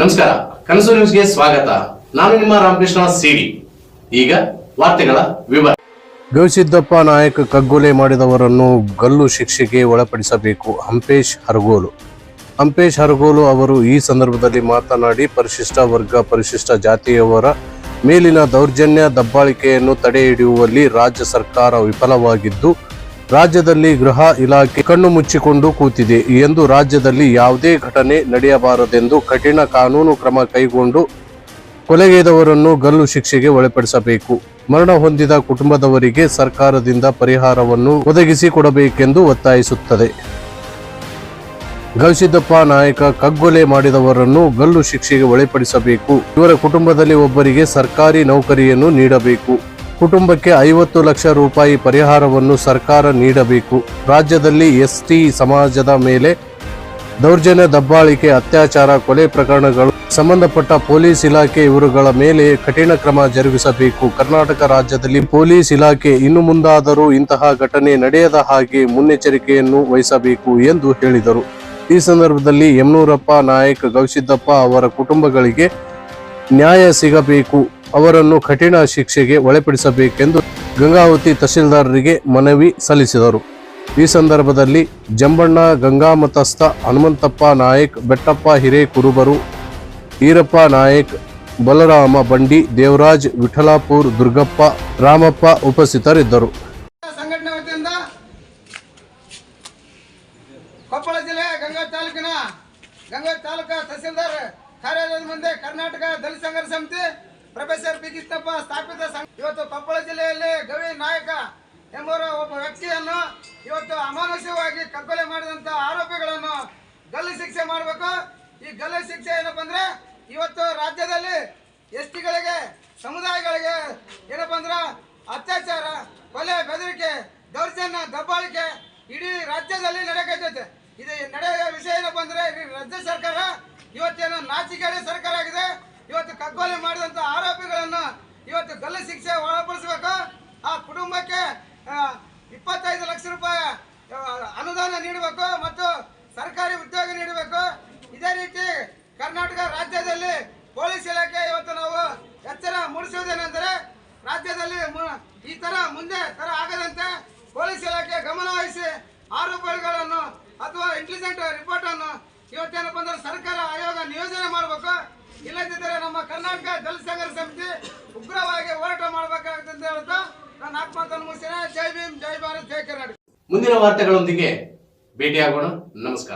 ನಮಸ್ಕಾರ, ಕನಸು ನ್ಯೂಸ್ಗೆ ಸ್ವಾಗತ. ನಾನು ನಿಮ್ಮ ರಾಮಕೃಷ್ಣ ಸಿಡಿ. ಈಗ ವಾರ್ತೆಗಳ ವಿವರ. ಗವಿಸಿದ್ದಪ್ಪ ನಾಯಕ ಕಗ್ಗೊಲೆ ಮಾಡಿದವರನ್ನು ಗಲ್ಲು ಶಿಕ್ಷೆಗೆ ಒಳಪಡಿಸಬೇಕು, ಹಂಪೇಶ್ ಹರಗೋಲು. ಹಂಪೇಶ್ ಹರಗೋಲು ಅವರು ಈ ಸಂದರ್ಭದಲ್ಲಿ ಮಾತನಾಡಿ, ಪರಿಶಿಷ್ಟ ವರ್ಗ, ಪರಿಶಿಷ್ಟ ಜಾತಿಯವರ ಮೇಲಿನ ದೌರ್ಜನ್ಯ, ದಬ್ಬಾಳಿಕೆಯನ್ನು ತಡೆ ಹಿಡಿಯುವಲ್ಲಿ ರಾಜ್ಯ ಸರ್ಕಾರ ವಿಫಲವಾಗಿದ್ದು ರಾಜ್ಯದಲ್ಲಿ ಗೃಹ ಇಲಾಖೆ ಕಣ್ಣು ಮುಚ್ಚಿಕೊಂಡು ಕೂತಿದೆ ಎಂದು ರಾಜ್ಯದಲ್ಲಿ ಯಾವುದೇ ಘಟನೆ ನಡೆಯಬಾರದೆಂದು ಕಠಿಣ ಕಾನೂನು ಕ್ರಮ ಕೈಗೊಂಡು ಕೊಲೆಗೈದವರನ್ನು ಗಲ್ಲು ಶಿಕ್ಷೆಗೆ ಒಳಪಡಿಸಬೇಕು. ಮರಣ ಹೊಂದಿದ ಕುಟುಂಬದವರಿಗೆ ಸರ್ಕಾರದಿಂದ ಪರಿಹಾರವನ್ನು ಒದಗಿಸಿಕೊಡಬೇಕೆಂದು ಒತ್ತಾಯಿಸುತ್ತದೆ. ಗವಿಸಿದ್ದಪ್ಪ ನಾಯಕ ಕಗ್ಗೊಲೆ ಮಾಡಿದವರನ್ನು ಗಲ್ಲು ಶಿಕ್ಷೆಗೆ ಒಳಪಡಿಸಬೇಕು. ಇವರ ಕುಟುಂಬದಲ್ಲಿ ಒಬ್ಬರಿಗೆ ಸರ್ಕಾರಿ ನೌಕರಿಯನ್ನು ನೀಡಬೇಕು. ಕುಟುಂಬಕ್ಕೆ ಐವತ್ತು ಲಕ್ಷ ರೂಪಾಯಿ ಪರಿಹಾರವನ್ನು ಸರ್ಕಾರ ನೀಡಬೇಕು. ರಾಜ್ಯದಲ್ಲಿ ಎಸ್ಟಿ ಸಮಾಜದ ಮೇಲೆ ದೌರ್ಜನ್ಯ, ದಬ್ಬಾಳಿಕೆ, ಅತ್ಯಾಚಾರ, ಕೊಲೆ ಪ್ರಕರಣಗಳು, ಸಂಬಂಧಪಟ್ಟ ಪೊಲೀಸ್ ಇಲಾಖೆ ಇವರುಗಳ ಮೇಲೆ ಕಠಿಣ ಕ್ರಮ ಜರುಗಿಸಬೇಕು. ಕರ್ನಾಟಕ ರಾಜ್ಯದಲ್ಲಿ ಪೊಲೀಸ್ ಇಲಾಖೆ ಇನ್ನು ಮುಂದಾದರೂ ಇಂತಹ ಘಟನೆ ನಡೆಯದ ಹಾಗೆ ಮುನ್ನೆಚ್ಚರಿಕೆಯನ್ನು ವಹಿಸಬೇಕು ಎಂದು ಹೇಳಿದರು. ಈ ಸಂದರ್ಭದಲ್ಲಿ ಯಮನೂರಪ್ಪ ನಾಯಕ್, ಗವಿಸಿದ್ದಪ್ಪ ಅವರ ಕುಟುಂಬಗಳಿಗೆ ನ್ಯಾಯ ಸಿಗಬೇಕು. ಅವರನ್ನು ಕಠಿಣ ಶಿಕ್ಷೆಗೆ ಒಳಪಡಿಸಬೇಕೆಂದು ಗಂಗಾವತಿ ತಹಶೀಲ್ದಾರರಿಗೆ ಮನವಿ ಸಲ್ಲಿಸಿದರು. ಈ ಸಂದರ್ಭದಲ್ಲಿ ಜಂಬಣ್ಣ ಗಂಗಾಮತಸ್ಥ ಹನುಮಂತಪ್ಪ ನಾಯಕ್, ಬೆಟ್ಟಪ್ಪ ಹಿರೇಕುರುಬರು, ಈರಪ್ಪ ನಾಯಕ್, ಬಲರಾಮ ಬಂಡಿ, ದೇವರಾಜ್, ವಿಠಲಾಪುರ್, ದುರ್ಗಪ್ಪ, ರಾಮಪ್ಪ ಉಪಸ್ಥಿತರಿದ್ದರು. ಕೊಪ್ಪಳ ಜಿಲ್ಲೆ ಗಂಗಾ ತಾಲೂಕಿನ ಗಂಗಾ ತಾಲೂಕಾ ತಹಸೀಲ್ದಾರ್ ಕಾರ್ಯಾಲಯದ ಮುಂದೆ ಕರ್ನಾಟಕ ದಲಿತ ಸಂಘರ್ಷ ಸಮಿತಿ ಪ್ರೊಫೆಸರ್ ಬಿ ಕೃಷ್ಣಪ್ಪ ಸ್ಥಾಪಿತ ಸಂಘ. ಇವತ್ತು ಕೊಪ್ಪಳ ಜಿಲ್ಲೆಯಲ್ಲಿ ಗವಿ ನಾಯಕ ಎಂಬುವ ಒಬ್ಬ ವ್ಯಕ್ತಿಯನ್ನು ಇವತ್ತು ಅಮಾನುಷವಾಗಿ ಕಗ್ಗೊಲೆ ಮಾಡಿದಂತ ಆರೋಪಿಗಳನ್ನು ಗಲ್ಲು ಶಿಕ್ಷೆ ಮಾಡಬೇಕು. ಈ ಗಲ್ಲು ಶಿಕ್ಷೆ ಏನಪ್ಪ ಅಂದ್ರೆ ಇವತ್ತು ರಾಜ್ಯದಲ್ಲಿ ಎಸ್ ಟಿಗಳಿಗೆ ಸಮುದಾಯಗಳಿಗೆ ಏನಪ್ಪ ಅಂದ್ರೆ ಅತ್ಯಾಚಾರ, ಕೊಲೆ, ಬೆದರಿಕೆ, ದೌರ್ಜನ್ಯ, ದಬ್ಬಾಳಿಕೆ ಇಡೀ ರಾಜ್ಯದಲ್ಲಿ ನಡೆಯಕತ್ತೈತೆ ಇದು ನಡೆಯುವ ವಿಷಯ ಏನಪ್ಪ ಅಂದ್ರೆ ರಾಜ್ಯ ಸರ್ಕಾರ ಇವತ್ತೇನು ನಾಚಿಕೆ ಸರ್ಕಾರ ಆಗಿದೆ. ಕಗ್ಗೊಲೆ ಮಾಡಿದಂತ ಆರೋಪಿಗಳನ್ನ ಇವತ್ತು ಗಲ್ಲು ಶಿಕ್ಷೆ ಒಳಪಡಿಸಬೇಕು. ಆ ಕುಟುಂಬಕ್ಕೆ ಇಪ್ಪತ್ತೈದು ಲಕ್ಷ ರೂಪಾಯಿ ಅನುದಾನ ನೀಡಬೇಕು ಮತ್ತು ಸರ್ಕಾರಿ ಉದ್ಯೋಗ ನೀಡಬೇಕು. ಇದೇ ರೀತಿ ಕರ್ನಾಟಕ ರಾಜ್ಯದಲ್ಲಿ ಪೊಲೀಸ್ ಇಲಾಖೆ ಇವತ್ತು ನಾವು ಎಚ್ಚರ ಮೂಡಿಸುವುದೇನೆಂದರೆ ರಾಜ್ಯದಲ್ಲಿ ಈ ತರ ಮುಂದೆ ತರ ಆಗದಂತೆ ಪೊಲೀಸ್ ಇಲಾಖೆ ಗಮನ ವಹಿಸಿ ಆರೋಪಿಗಳನ್ನು ಅಥವಾ ಇಂಟೆಲಿಜೆಂಟ್ ರಿಪೋರ್ಟ್ ಅನ್ನು ಇವತ್ತೇನಪ್ಪ ಅಂದ್ರೆ ಸರ್ಕಾರ ಆಯೋಗ ನಿಯೋಜನೆ ಮಾಡಬೇಕು. ಕರ್ನಾಟಕ ದಲಿತ ಸಮಿತಿ ಉಗ್ರವಾಗಿ ಹೋರಾಟ ಮಾಡಬೇಕಾಗುತ್ತೆ ಅಂತ ಹೇಳ್ತಾ ನಾನು ಆತ್ಮಹತ್ಯೆ ಮುಗಿಸ್ತೇನೆ. ಜೈ ಭೀಮ್, ಜೈ ಭಾರತ್, ಜೈ ಕರ್ನಾಟಕ. ಮುಂದಿನ ವಾರ್ತೆಗಳೊಂದಿಗೆ ಭೇಟಿಯಾಗೋಣ. ನಮಸ್ಕಾರ.